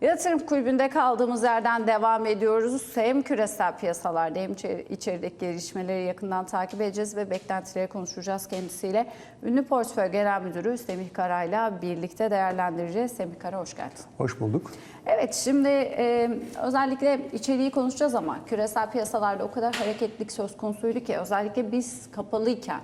Yatırım kulübünde kaldığımız yerden devam ediyoruz. Hem küresel piyasalarda hem içeri- içerideki gelişmeleri yakından takip edeceğiz ve beklentileri konuşacağız kendisiyle. Ünlü Portföy Genel Müdürü Semih Kara'yla birlikte değerlendireceğiz. Semih Kara hoş geldin. Hoş bulduk. Evet şimdi e, özellikle içeriği konuşacağız ama küresel piyasalarda o kadar hareketlilik söz konusuydu ki özellikle biz kapalıyken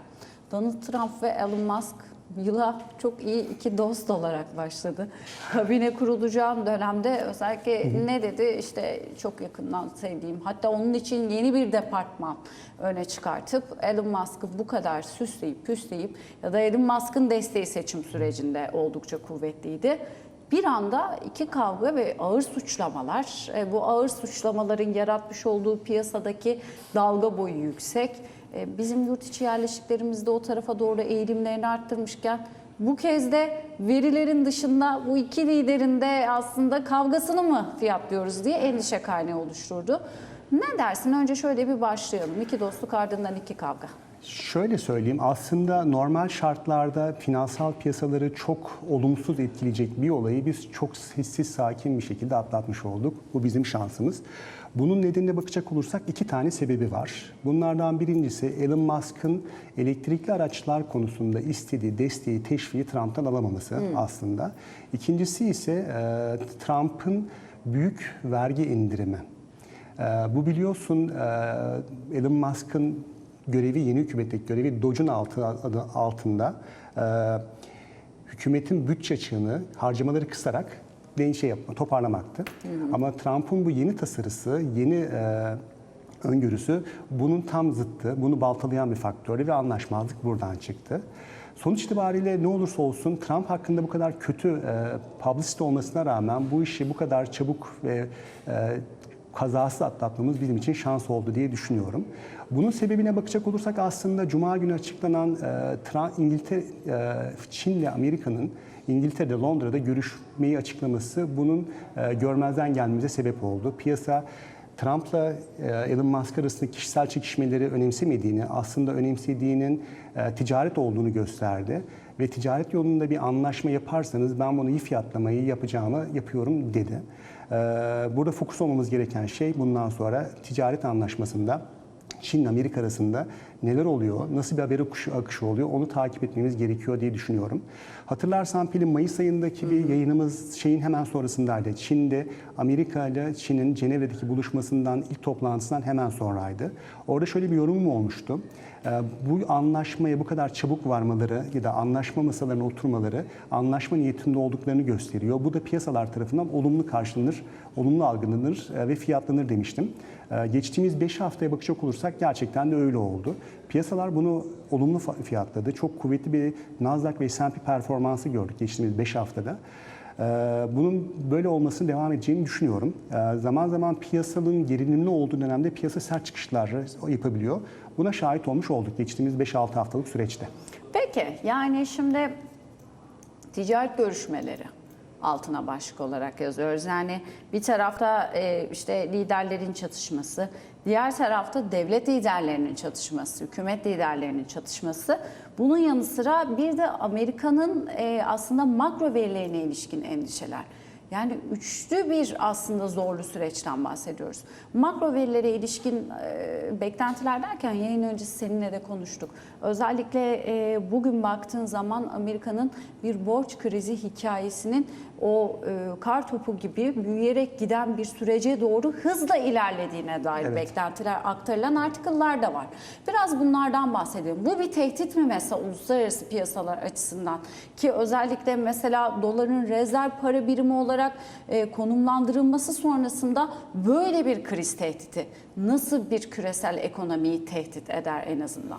Donald Trump ve Elon Musk yıla çok iyi iki dost olarak başladı. Kabine kurulacağım dönemde özellikle ne dedi işte çok yakından sevdiğim hatta onun için yeni bir departman öne çıkartıp Elon Musk'ı bu kadar süsleyip püsleyip ya da Elon Musk'ın desteği seçim sürecinde oldukça kuvvetliydi. Bir anda iki kavga ve ağır suçlamalar, e, bu ağır suçlamaların yaratmış olduğu piyasadaki dalga boyu yüksek. E, Bizim yurt içi yerleşiklerimizde o tarafa doğru eğilimlerini arttırmışken bu kez de verilerin dışında bu iki liderin de aslında kavgasını mı fiyatlıyoruz diye endişe kaynağı oluşturdu. Ne dersin? Önce şöyle bir başlayalım. İki dostluk ardından iki kavga. Şöyle söyleyeyim, aslında normal şartlarda finansal piyasaları çok olumsuz etkileyecek bir olayı biz çok sessiz, sakin bir şekilde atlatmış olduk. Bu bizim şansımız. Bunun nedenine bakacak olursak iki tane sebebi var. Bunlardan birincisi Elon Musk'ın elektrikli araçlar konusunda istediği desteği, teşviği Trump'tan alamaması aslında. İkincisi ise e, Trump'ın büyük vergi indirimi. Ee, Bu biliyorsun e, Elon Musk'ın görevi, yeni hükümetteki görevi Doge'un altı, altında e, hükümetin bütçe açığını harcamaları kısarak den- şey yapma, toparlamaktı. Ama Trump'ın bu yeni tasarısı, yeni e, öngörüsü bunun tam zıttı, bunu baltalayan bir faktördü ve anlaşmazlık buradan çıktı. Sonuç itibariyle ne olursa olsun Trump hakkında bu kadar kötü e, publicity olmasına rağmen bu işi bu kadar çabuk ve e, kazasız atlatmamız bizim için şans oldu diye düşünüyorum. Bunun sebebine bakacak olursak aslında Cuma günü açıklanan e, Trump, İngiltere, e, Çin ile Amerika'nın İngiltere'de, Londra'da görüşmeyi açıklaması bunun e, görmezden gelmemize sebep oldu. Piyasa Trump'la e, Elon Musk arasında kişisel çekişmeleri önemsemediğini, aslında önemsediğinin e, ticaret olduğunu gösterdi. Ve ticaret yolunda bir anlaşma yaparsanız ben bunu iyi fiyatlamayı yapacağımı yapıyorum dedi. Burada fokus olmamız gereken şey bundan sonra ticaret anlaşmasında Çin Amerika arasında neler oluyor, nasıl bir haber akışı, akışı oluyor onu takip etmemiz gerekiyor diye düşünüyorum. Hatırlarsan Pelin Mayıs ayındaki bir yayınımız şeyin hemen sonrasındaydı. Çin'de Amerika ile Çin'in Cenevre'deki buluşmasından ilk toplantısından hemen sonraydı. Orada şöyle bir yorumum olmuştu. Ee, Bu anlaşmaya bu kadar çabuk varmaları ya da anlaşma masalarına oturmaları anlaşma niyetinde olduklarını gösteriyor. Bu da piyasalar tarafından olumlu karşılanır, olumlu algılanır e, ve fiyatlanır demiştim. Ee, Geçtiğimiz 5 haftaya bakacak olursak gerçekten de öyle oldu. Piyasalar bunu olumlu fiyatladı. Çok kuvvetli bir Nasdaq ve S&P performansı gördük geçtiğimiz 5 haftada. Ee, Bunun böyle olmasının devam edeceğini düşünüyorum. Ee, Zaman zaman piyasanın gerilimli olduğu dönemde piyasa sert çıkışlar yapabiliyor. Buna şahit olmuş olduk geçtiğimiz 5-6 haftalık süreçte. Peki yani şimdi ticaret görüşmeleri altına başlık olarak yazıyoruz. Yani bir tarafta e, işte liderlerin çatışması, diğer tarafta devlet liderlerinin çatışması, hükümet liderlerinin çatışması. Bunun yanı sıra bir de Amerika'nın e, aslında makro verilerine ilişkin endişeler. Yani üçlü bir aslında zorlu süreçten bahsediyoruz. Makro verilere ilişkin e, beklentiler derken yayın öncesi seninle de konuştuk. Özellikle e, bugün baktığın zaman Amerika'nın bir borç krizi hikayesinin o e, kar topu gibi büyüyerek giden bir sürece doğru hızla ilerlediğine dair Evet. beklentiler aktarılan artikıllar da var. Biraz bunlardan bahsedelim. Bu bir tehdit mi mesela uluslararası piyasalar açısından? Ki özellikle mesela doların rezerv para birimi olarak e, konumlandırılması sonrasında böyle bir kriz tehdidi nasıl bir küresel ekonomiyi tehdit eder en azından?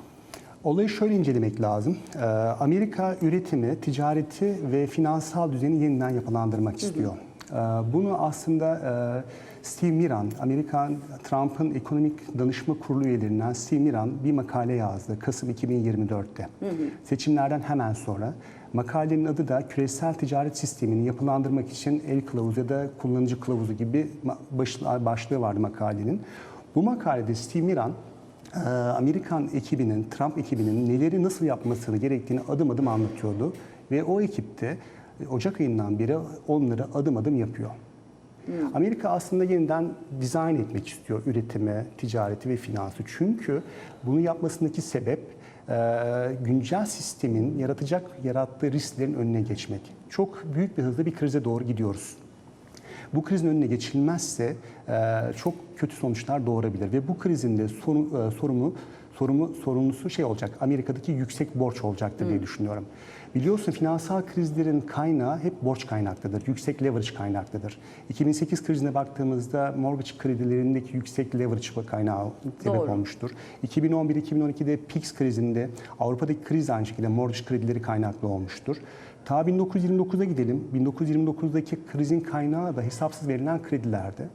Olayı şöyle incelemek lazım. Ee, Amerika üretimi, ticareti ve finansal düzeni yeniden yapılandırmak istiyor. Ee, Bunu aslında e, Steve Miran, Amerikan Trump'ın ekonomik danışma kurulu üyelerinden Steve Miran bir makale yazdı Kasım 2024'te. Seçimlerden hemen sonra. Makalenin adı da küresel ticaret sistemini yapılandırmak için el kılavuzu ya da kullanıcı kılavuzu gibi baş- başlığı vardı makalenin. Bu makalede Steve Miran Amerikan ekibinin, Trump ekibinin neleri nasıl yapmasını gerektiğini adım adım anlatıyordu. Ve o ekipte Ocak ayından beri onları adım adım yapıyor. Amerika aslında yeniden dizayn etmek istiyor üretimi, ticareti ve finansı. Çünkü bunu yapmasındaki sebep e, güncel sistemin yaratacak yarattığı risklerin önüne geçmek. Çok büyük bir hızla bir krize doğru gidiyoruz. Bu krizin önüne geçilmezse e, çok kötü sonuçlar doğurabilir ve bu krizin de sonu, e, sorumu sorumu sorumlusu şey olacak. Amerika'daki yüksek borç olacaktır diye düşünüyorum. Biliyorsun finansal krizlerin kaynağı hep borç kaynaklıdır. Yüksek leverage kaynaklıdır. 2008 krizine baktığımızda mortgage kredilerindeki yüksek leverage kaynağı sebep Doğru. olmuştur. 2011-2012'de PIX krizinde Avrupa'daki kriz aynı şekilde mortgage kredileri kaynaklı olmuştur. Ta 1929'a gidelim. 1929'daki krizin kaynağı da hesapsız verilen kredilerdi.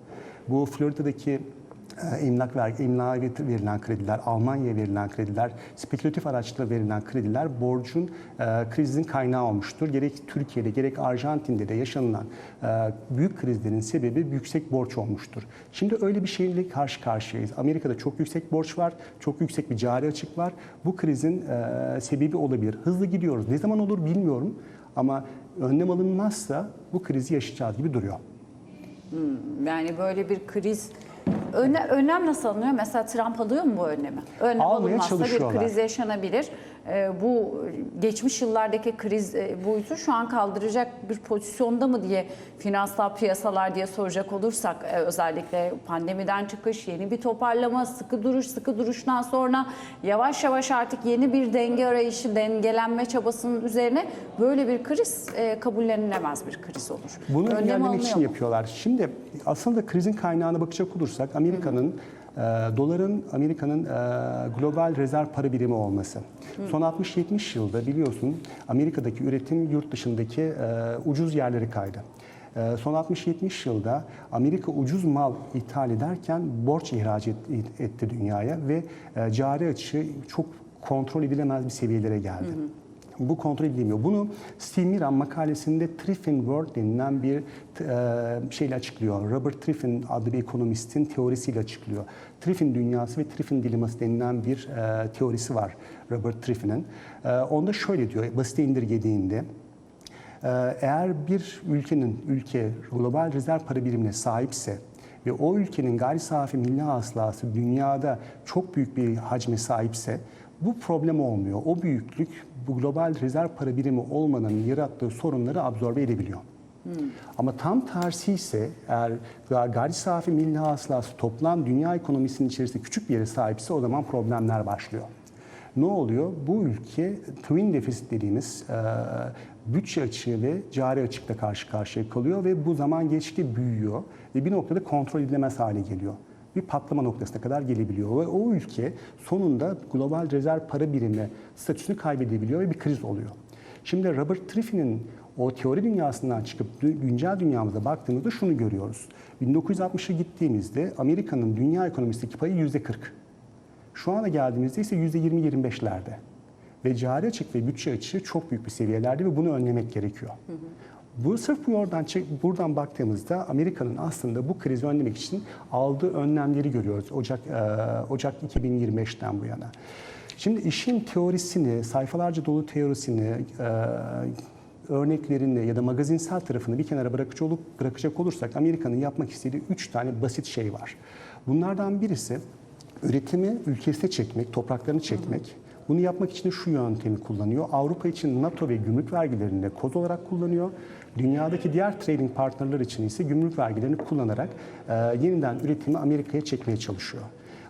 Bu Florida'daki e, emlak vergi, emlağa verilen krediler, Almanya'ya verilen krediler, spekülatif araçlara verilen krediler borcun e, krizin kaynağı olmuştur. Gerek Türkiye'de gerek Arjantin'de de yaşanılan e, büyük krizlerin sebebi yüksek borç olmuştur. Şimdi öyle bir şeyle karşı karşıyayız. Amerika'da çok yüksek borç var, çok yüksek bir cari açık var. Bu krizin e, sebebi olabilir. Hızlı gidiyoruz. Ne zaman olur bilmiyorum ama önlem alınmazsa bu krizi yaşayacağız gibi duruyor. Yani böyle bir kriz Önle, önlem nasıl alınıyor? Mesela Trump alıyor mu bu önlemi? Önlem Almaya alınmazsa bir kriz yaşanabilir. Ee, bu geçmiş yıllardaki kriz e, boyutu şu an kaldıracak bir pozisyonda mı diye finansal piyasalar diye soracak olursak e, özellikle pandemiden çıkış, yeni bir toparlama, sıkı duruş, sıkı duruştan sonra yavaş yavaş artık yeni bir denge arayışı, dengelenme çabasının üzerine böyle bir kriz e, kabullenilemez bir kriz olur. Bunu engellemek için mu? yapıyorlar. Şimdi aslında krizin kaynağına bakacak olursak Amerika'nın doların Amerika'nın e, global rezerv para birimi olması. Son 60-70 yılda biliyorsun Amerika'daki üretim yurt dışındaki e, ucuz yerleri kaydı. E, Son 60-70 yılda Amerika ucuz mal ithal ederken borç ihraç et- etti dünyaya ve cari açığı çok kontrol edilemez bir seviyelere geldi. Bu kontrol edilemiyor. Bunu Steve Miran makalesinde Triffin World denilen bir e, şeyle açıklıyor. Robert Triffin adlı bir ekonomistin teorisiyle açıklıyor. Triffin dünyası ve Triffin dileması denilen bir e, teorisi var Robert Triffin'in. E, onda şöyle diyor, basite indirgediğinde ee, Eğer bir ülkenin ülke global rezerv para birimine sahipse ve o ülkenin gayri safi milli hasılası dünyada çok büyük bir hacme sahipse bu problem olmuyor. O büyüklük bu global rezerv para birimi olmanın yarattığı sorunları absorbe edebiliyor. Ama tam tersi ise eğer gayri safi milli hasılası toplam dünya ekonomisinin içerisinde küçük bir yere sahipse o zaman problemler başlıyor. Ne oluyor? Bu ülke twin deficit dediğimiz e, bütçe açığı ve cari açıkla karşı karşıya kalıyor ve bu zaman geçti büyüyor ve bir noktada kontrol edilemez hale geliyor. Bir patlama noktasına kadar gelebiliyor ve o ülke sonunda global rezerv para birimi statüsünü kaybedebiliyor ve bir kriz oluyor. Şimdi Robert Triffin'in o teori dünyasından çıkıp güncel dünyamıza baktığımızda şunu görüyoruz. 1960'a gittiğimizde Amerika'nın dünya ekonomisindeki payı %40. Şu ana geldiğimizde ise %20-25'lerde. Ve cari açık ve bütçe açığı çok büyük bir seviyelerde ve bunu önlemek gerekiyor. Bu sırf bu oradan buradan baktığımızda Amerika'nın aslında bu krizi önlemek için aldığı önlemleri görüyoruz Ocak e, Ocak 2025'ten bu yana. Şimdi işin teorisini, sayfalarca dolu teorisini, e, örneklerini ya da magazinsel tarafını bir kenara bırakacak, olup, bırakacak olursak Amerika'nın yapmak istediği üç tane basit şey var. Bunlardan birisi üretimi ülkesine çekmek, topraklarını çekmek. Bunu yapmak için şu yöntemi kullanıyor. Avrupa için NATO ve gümrük vergilerini koz olarak kullanıyor. Dünyadaki diğer trading partnerler için ise gümrük vergilerini kullanarak e, yeniden üretimi Amerika'ya çekmeye çalışıyor.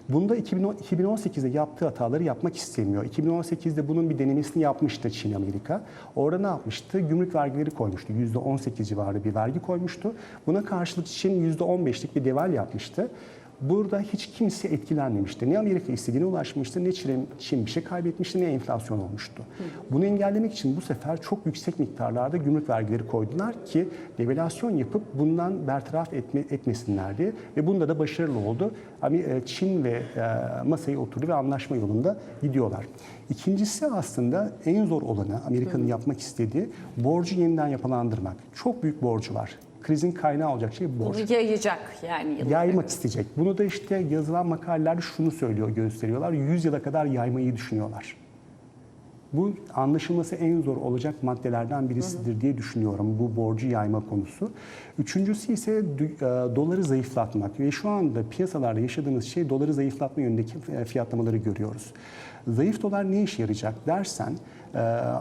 Bunda 2010 2018'de yaptığı hataları yapmak istemiyor. 2018'de bunun bir denemesini yapmıştı Çin Amerika. Orada ne yapmıştı? Gümrük vergileri koymuştu. %18 civarı bir vergi koymuştu. Buna karşılık Çin %15'lik bir deval yapmıştı. Burada hiç kimse etkilenmemişti. Ne Amerika istediğine ulaşmıştı, ne Çin, Çin bir şey kaybetmişti, ne enflasyon olmuştu. Bunu engellemek için bu sefer çok yüksek miktarlarda gümrük vergileri koydular ki devalüasyon yapıp bundan bertaraf etme, etmesinler diye. Ve bunda da başarılı oldu. E, Çin ve e, masaya oturdu ve anlaşma yolunda gidiyorlar. İkincisi aslında en zor olanı Amerika'nın yapmak istediği borcu yeniden yapılandırmak. Çok büyük borcu var. Krizin kaynağı olacak şey borç Bunu yayacak yani. yıllar. yaymak isteyecek. Bunu da işte yazılan makalelerde şunu söylüyor, gösteriyorlar. 100 yıla kadar yaymayı düşünüyorlar. Bu anlaşılması en zor olacak maddelerden birisidir diye düşünüyorum bu borcu yayma konusu. Üçüncüsü ise e, doları zayıflatmak ve şu anda piyasalarda yaşadığımız şey doları zayıflatma yönündeki e, fiyatlamaları görüyoruz. Zayıf dolar ne işe yarayacak dersen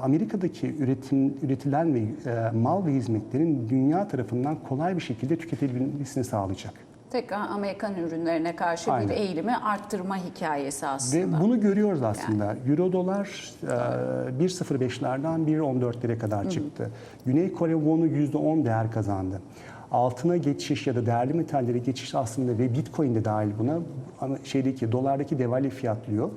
Amerika'daki üretim üretilen ve e, mal ve hizmetlerin dünya tarafından kolay bir şekilde tüketilebilmesini sağlayacak. Tekrar Amerikan ürünlerine karşı Aynen. bir eğilimi arttırma hikayesi aslında. Ve bunu görüyoruz aslında. Euro dolar e, 1.05'lerden 1.14'lere kadar çıktı. Güney Kore wonu %10 değer kazandı. Altına geçiş ya da değerli metallere geçiş aslında ve Bitcoin de dahil buna şeydeki dolardaki devalü fiyatlıyor.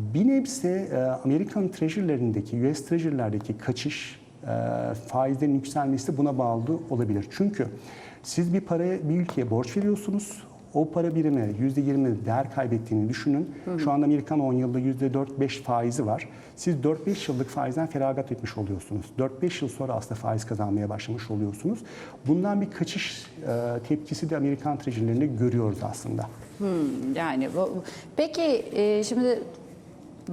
Bir nebze e, Amerikan treasury'lerindeki, US treasury'lerdeki kaçış, e, faizlerin yükselmesi buna bağlı olabilir. Çünkü siz bir paraya bir ülkeye borç veriyorsunuz. O para birimi %20 değer kaybettiğini düşünün. Şu anda Amerikan 10 yılda %4-5 faizi var. Siz 4-5 yıllık faizden feragat etmiş oluyorsunuz. 4-5 yıl sonra aslında faiz kazanmaya başlamış oluyorsunuz. Bundan bir kaçış e, tepkisi de Amerikan treasury'lerinde görüyoruz aslında. Hmm, yani bu, peki e, şimdi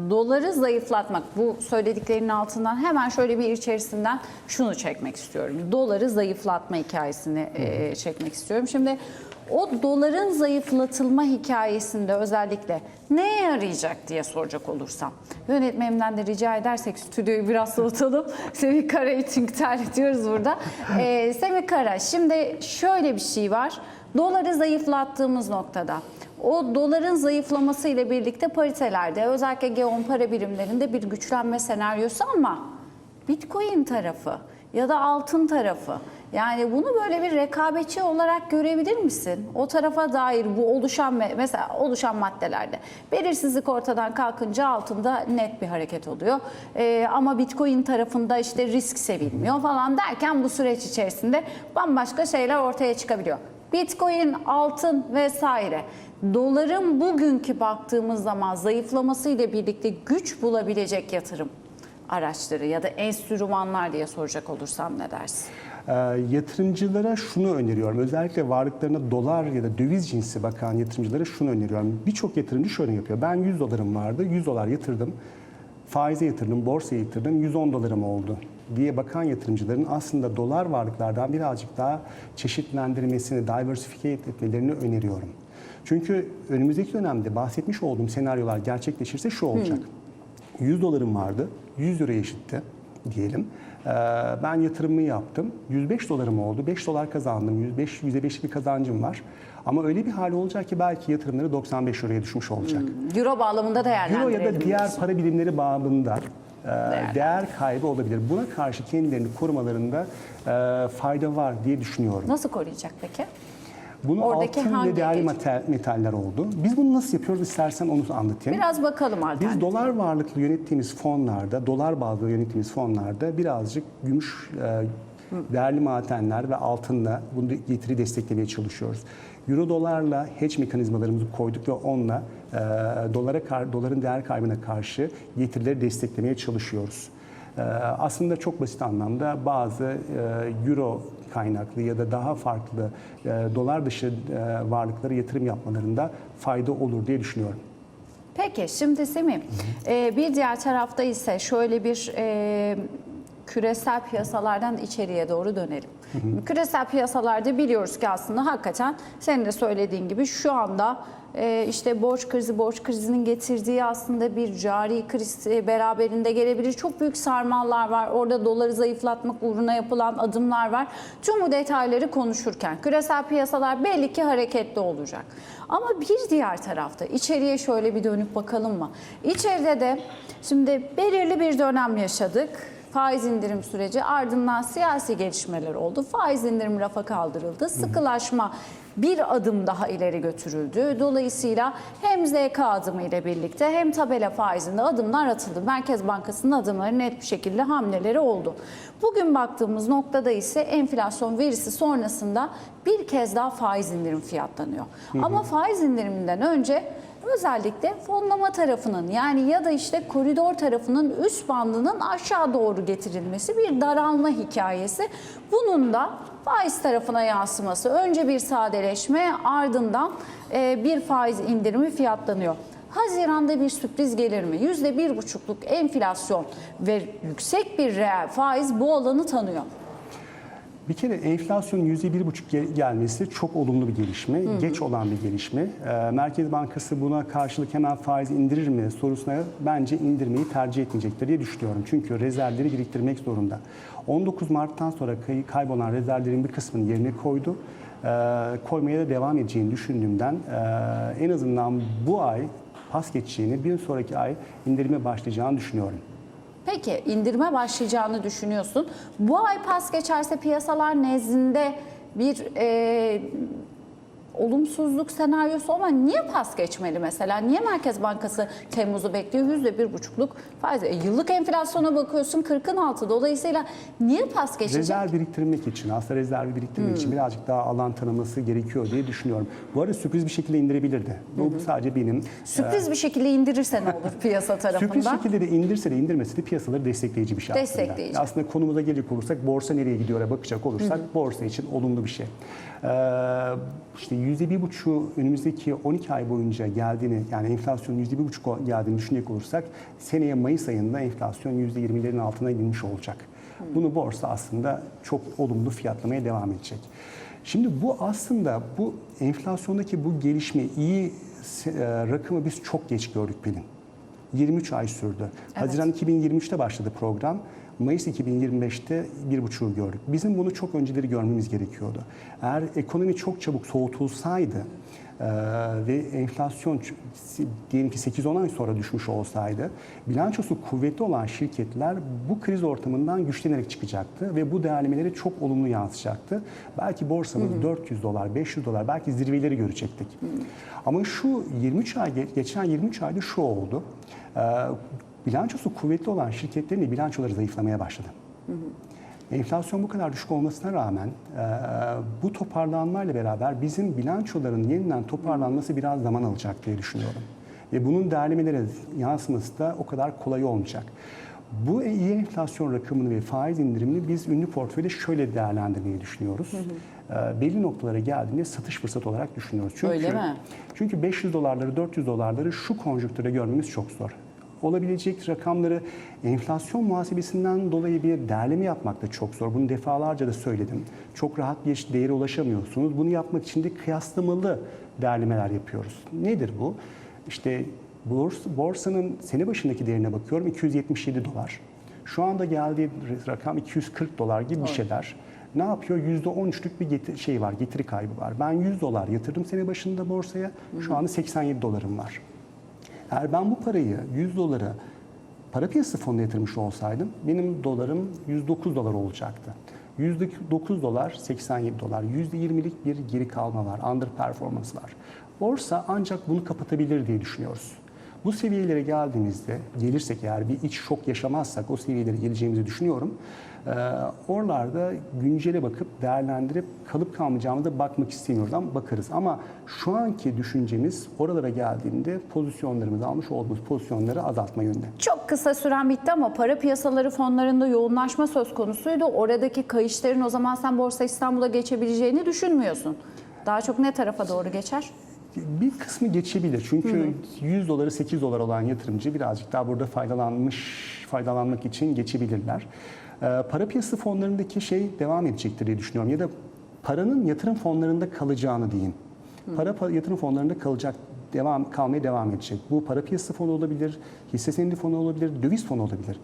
doları zayıflatmak bu söylediklerinin altından hemen şöyle bir içerisinden şunu çekmek istiyorum. Doları zayıflatma hikayesini e, çekmek istiyorum. Şimdi o doların zayıflatılma hikayesinde özellikle neye yarayacak diye soracak olursam. Yönetmenimden de rica edersek stüdyoyu biraz soğutalım. Semih Kara için terletiyoruz burada. E, Semih Kara şimdi şöyle bir şey var. Doları zayıflattığımız noktada o doların zayıflaması ile birlikte paritelerde özellikle G10 para birimlerinde bir güçlenme senaryosu ama Bitcoin tarafı ya da altın tarafı yani bunu böyle bir rekabetçi olarak görebilir misin? O tarafa dair bu oluşan me- mesela oluşan maddelerde belirsizlik ortadan kalkınca altında net bir hareket oluyor. Ee, ama Bitcoin tarafında işte risk sevilmiyor falan derken bu süreç içerisinde bambaşka şeyler ortaya çıkabiliyor. Bitcoin, altın vesaire. Doların bugünkü baktığımız zaman zayıflaması ile birlikte güç bulabilecek yatırım araçları ya da enstrümanlar diye soracak olursam ne dersin? Ee, yatırımcılara şunu öneriyorum. Özellikle varlıklarına dolar ya da döviz cinsi bakan yatırımcılara şunu öneriyorum. Birçok yatırımcı şöyle yapıyor. Ben 100 dolarım vardı. 100 dolar yatırdım. Faize yatırdım, borsaya yatırdım. 110 dolarım oldu diye bakan yatırımcıların aslında dolar varlıklardan birazcık daha çeşitlendirmesini, diversify etmelerini öneriyorum. Çünkü önümüzdeki dönemde bahsetmiş olduğum senaryolar gerçekleşirse şu olacak. 100 dolarım vardı, 100 liraya eşitti diyelim. Ee, Ben yatırımımı yaptım. 105 dolarım oldu. 5 dolar kazandım. 105 %5'lik bir kazancım var. Ama öyle bir hali olacak ki belki yatırımları 95 liraya düşmüş olacak. Euro bağlamında Euro değerlendirelim. ya da diğer diyorsun. para birimleri bağımında e, değer kaybı olabilir. Buna karşı kendilerini korumalarında e, fayda var diye düşünüyorum. Nasıl koruyacak peki? Bunu Oradaki altın hangi ve değerli metal- metaller oldu. Biz bunu nasıl yapıyoruz istersen onu anlatayım. Biraz bakalım alternatif. Biz dolar varlıklı yönettiğimiz fonlarda, dolar bazlı yönettiğimiz fonlarda birazcık gümüş, e, değerli madenler ve altınla bunu getiri desteklemeye çalışıyoruz. Euro dolarla hedge mekanizmalarımızı koyduk ve onunla e, dolara doların değer kaybına karşı getirileri desteklemeye çalışıyoruz. E, aslında çok basit anlamda bazı e, euro kaynaklı ya da daha farklı e, dolar dışı e, varlıklara yatırım yapmalarında fayda olur diye düşünüyorum. Peki şimdi Semih bir diğer tarafta ise şöyle bir küresel piyasalardan içeriye doğru dönelim. Küresel piyasalarda biliyoruz ki aslında hakikaten senin de söylediğin gibi şu anda e, işte borç krizi, borç krizinin getirdiği aslında bir cari kriz e, beraberinde gelebilir. Çok büyük sarmallar var. Orada doları zayıflatmak uğruna yapılan adımlar var. Tüm bu detayları konuşurken küresel piyasalar belli ki hareketli olacak. Ama bir diğer tarafta içeriye şöyle bir dönüp bakalım mı? İçeride de şimdi belirli bir dönem yaşadık faiz indirim süreci ardından siyasi gelişmeler oldu. Faiz indirim rafa kaldırıldı. Sıkılaşma bir adım daha ileri götürüldü. Dolayısıyla hem ZK adımı ile birlikte hem tabela faizinde adımlar atıldı. Merkez Bankası'nın adımları net bir şekilde hamleleri oldu. Bugün baktığımız noktada ise enflasyon verisi sonrasında bir kez daha faiz indirim fiyatlanıyor. Ama faiz indiriminden önce özellikle fonlama tarafının yani ya da işte koridor tarafının üst bandının aşağı doğru getirilmesi bir daralma hikayesi. Bunun da faiz tarafına yansıması. Önce bir sadeleşme ardından e, bir faiz indirimi fiyatlanıyor. Haziran'da bir sürpriz gelir mi? %1,5'luk enflasyon ve yüksek bir reel faiz bu alanı tanıyor. Bir kere enflasyonun %1,5 gel- gelmesi çok olumlu bir gelişme, geç olan bir gelişme. Ee, Merkez Bankası buna karşılık hemen faiz indirir mi sorusuna bence indirmeyi tercih etmeyecektir diye düşünüyorum. Çünkü rezervleri biriktirmek zorunda. 19 Mart'tan sonra kay- kaybolan rezervlerin bir kısmını yerine koydu. Ee, koymaya da devam edeceğini düşündüğümden e, en azından bu ay pas geçeceğini, bir sonraki ay indirime başlayacağını düşünüyorum. Peki indirme başlayacağını düşünüyorsun. Bu ay pas geçerse piyasalar nezdinde bir e, olumsuzluk senaryosu ama niye pas geçmeli mesela? Niye Merkez Bankası Temmuz'u bekliyor? Yüzde bir buçukluk faiz. E, yıllık enflasyona bakıyorsun 40'ın altı. Dolayısıyla niye pas geçecek? Rezerv biriktirmek için, aslında rezervi biriktirmek Hmm. için birazcık daha alan tanıması gerekiyor diye düşünüyorum. Bu arada sürpriz bir şekilde indirebilirdi. Bu sadece benim. Sürpriz bir şekilde indirirse ne olur piyasa Sürpriz tarafından? şekilde de indirse de indirmese de piyasaları destekleyici bir şey aslında. Destekleyici. Aslında konumuza gelecek olursak borsa nereye gidiyor'a bakacak olursak borsa için olumlu bir şey. Ee, işte yüzde bir buçuğu önümüzdeki 12 ay boyunca geldiğini yani enflasyonun yüzde bir buçuk geldiğini düşünecek olursak seneye Mayıs ayında enflasyon yüzde yirmilerin altına inmiş olacak. Bunu borsa aslında çok olumlu fiyatlamaya devam edecek. Şimdi bu aslında bu enflasyondaki bu gelişme iyi e, rakımı biz çok geç gördük Pelin. 23 ay sürdü. Haziran 2023'te başladı program. Mayıs 2025'te bir buçuğu gördük. Bizim bunu çok önceleri görmemiz gerekiyordu. Eğer ekonomi çok çabuk soğutulsaydı e, ve enflasyon diyelim ki 8-10 ay sonra düşmüş olsaydı bilançosu kuvvetli olan şirketler bu kriz ortamından güçlenerek çıkacaktı ve bu değerlemeleri çok olumlu yansıyacaktı. Belki borsamız 400 dolar, 500 dolar belki zirveleri görecektik. Ama şu 23 ay geçen 23 ayda şu oldu. Ee, bilançosu kuvvetli olan şirketlerin de bilançoları zayıflamaya başladı. Enflasyon bu kadar düşük olmasına rağmen e, bu toparlanmayla beraber bizim bilançoların yeniden toparlanması biraz zaman alacak diye düşünüyorum. Ve bunun değerlemelere yansıması da o kadar kolay olmayacak. Bu iyi enflasyon rakamını ve faiz indirimini biz ünlü portföyde şöyle değerlendirmeyi düşünüyoruz. E, belli noktalara geldiğinde satış fırsatı olarak düşünüyoruz. Çünkü, Öyle mi? Çünkü 500 dolarları, 400 dolarları şu konjüktüre görmemiz çok zor olabilecek rakamları enflasyon muhasebesinden dolayı bir değerleme yapmak da çok zor. Bunu defalarca da söyledim. Çok rahat bir değere ulaşamıyorsunuz. Bunu yapmak için de kıyaslamalı değerlemeler yapıyoruz. Nedir bu? İşte borsa, borsanın sene başındaki değerine bakıyorum 277 dolar. Şu anda geldiği rakam 240 dolar gibi bir şeyler. Ne yapıyor? %13'lük bir getiri, şey var, getiri kaybı var. Ben 100 dolar yatırdım sene başında borsaya. Şu anda 87 dolarım var. Eğer ben bu parayı 100 dolara para piyasası fonuna yatırmış olsaydım benim dolarım 109 dolar olacaktı. %9 dolar 87 dolar. %20'lik bir geri kalma var. Under performance var. Borsa ancak bunu kapatabilir diye düşünüyoruz. Bu seviyelere geldiğimizde, gelirsek eğer bir iç şok yaşamazsak o seviyelere geleceğimizi düşünüyorum. Ee, oralarda güncele bakıp değerlendirip kalıp kalmayacağımıza bakmak istemiyoruz bakarız. Ama şu anki düşüncemiz oralara geldiğinde pozisyonlarımızı almış olduğumuz pozisyonları azaltma yönünde. Çok kısa süren bitti ama para piyasaları fonlarında yoğunlaşma söz konusuydu. Oradaki kayışların o zaman sen Borsa İstanbul'a geçebileceğini düşünmüyorsun. Daha çok ne tarafa doğru geçer? Bir kısmı geçebilir. Çünkü 100 doları 8 dolar olan yatırımcı birazcık daha burada faydalanmış faydalanmak için geçebilirler. Ee, para piyasası fonlarındaki şey devam edecektir diye düşünüyorum. Ya da paranın yatırım fonlarında kalacağını diyeyim. Para pa- yatırım fonlarında kalacak devam kalmaya devam edecek. Bu para piyasası fonu olabilir, hisse senedi fonu olabilir, döviz fonu olabilir.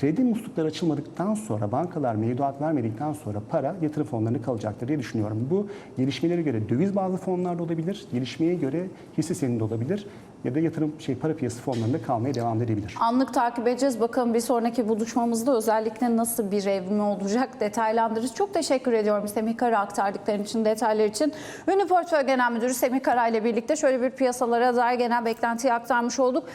Kredi muslukları açılmadıktan sonra, bankalar mevduat vermedikten sonra para yatırım fonlarında kalacaktır diye düşünüyorum. Bu gelişmelere göre döviz bazlı fonlarda olabilir, gelişmeye göre hisse senedi olabilir ya da yatırım şey para piyasası fonlarında kalmaya devam edebilir. Anlık takip edeceğiz. Bakalım bir sonraki buluşmamızda özellikle nasıl bir evrim olacak detaylandırırız. Çok teşekkür ediyorum Semih Kara aktardıkların için, detaylar için. Ünlü Portföy Genel Müdürü Semih Kara ile birlikte şöyle bir piyasalara dair genel beklentiyi aktarmış olduk.